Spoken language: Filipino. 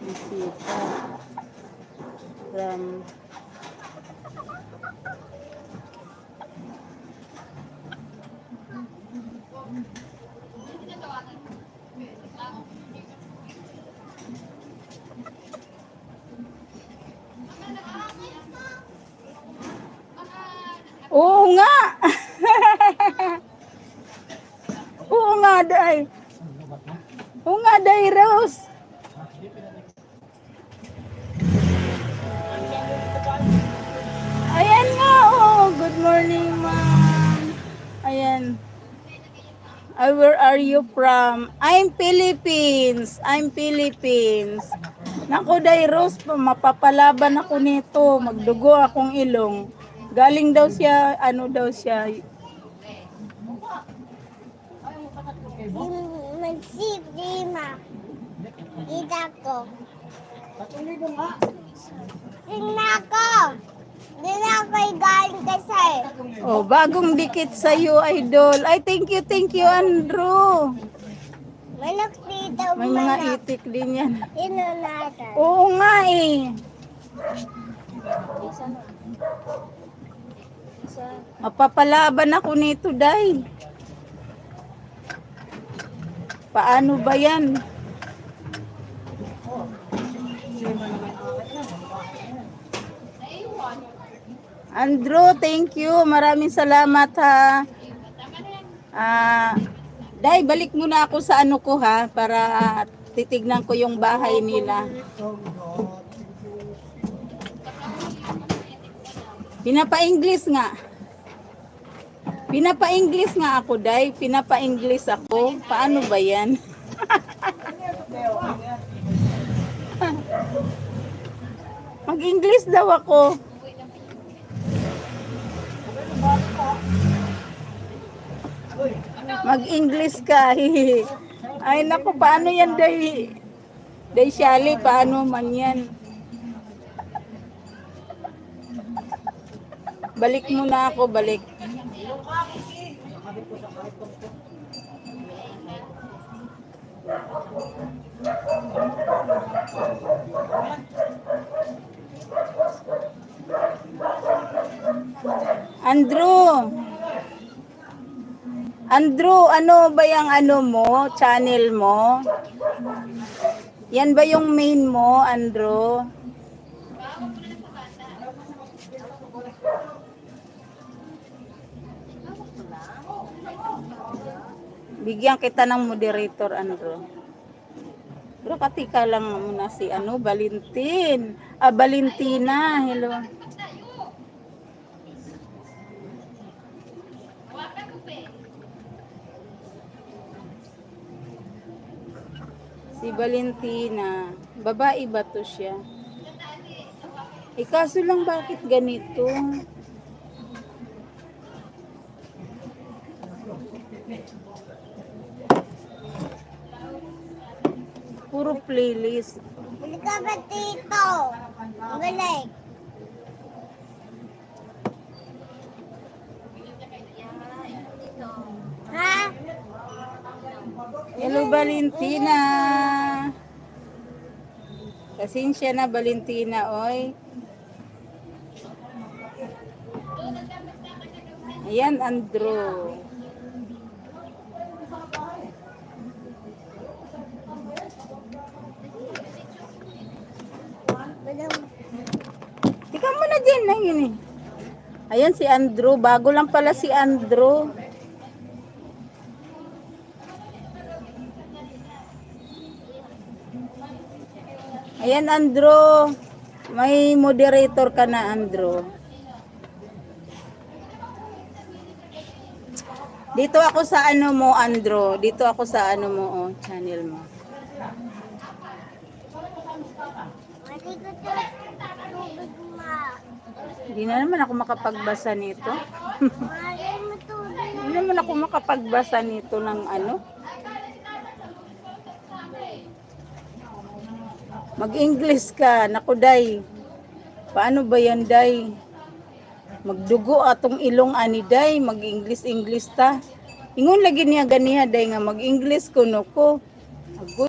Bisita. From Oo nga. Oo nga, day. Oo nga, day, Rose. Ayan nga, oh. Good morning, ma'am. Ayan. Ah, where are you from? I'm Philippines. I'm Philippines. Naku, day, Rose, pa- mapapalaban ako nito. Magdugo akong ilong. Galing daw siya, ano daw siya, Magsip, di ma. Kita ko. Tingnan ko. Di na ako galing kasi. Oh, bagong dikit sa iyo, idol. Ay, thank you, thank you, Andrew. Manok dito, May mga manok. itik din yan. Sino natin? Oo nga eh. Mapapalaban ako nito, Day. Paano ba yan? Andrew, thank you. Maraming salamat ha. Ah, Day, balik muna ako sa ano ko ha para titignan ko yung bahay nila. Pinapa-English nga. Pinapa-English nga ako, Day. Pinapa-English ako. Paano ba yan? Mag-English daw ako. Mag-English ka. Ay, naku, paano yan, Day? Day Shali, paano man yan? Balik muna ako, balik. Andrew! Andrew, ano ba yung ano mo, channel mo? Yan ba yung main mo, Andrew? Bigyan kita ng moderator, Andrew. Katika lang muna si ano, Valentin. Ah, Valentina. Hello. Si Valentina. Babae ba to siya? Eh, kaso lang bakit ganito? Puro playlist. Bili ka ba dito? Balik. Ha? Hello, Valentina. Pasensya na, Valentina, oy. Ayan, Andrew. Tika mo na din, na yun eh. Ayan si Andrew. Bago lang pala si Andrew. Ayan, Andrew. May moderator ka na, Andrew. Dito ako sa ano mo, Andrew. Dito ako sa ano mo, oh, channel mo. Ko. Hindi na naman ako makapagbasa nito. Hindi naman ako makapagbasa nito ng ano. Mag-English ka, naku day. Paano ba yan day? Magdugo atong ilong ani day, mag-English English ta. Ingon lagi niya ganiha day nga mag-English kuno ko.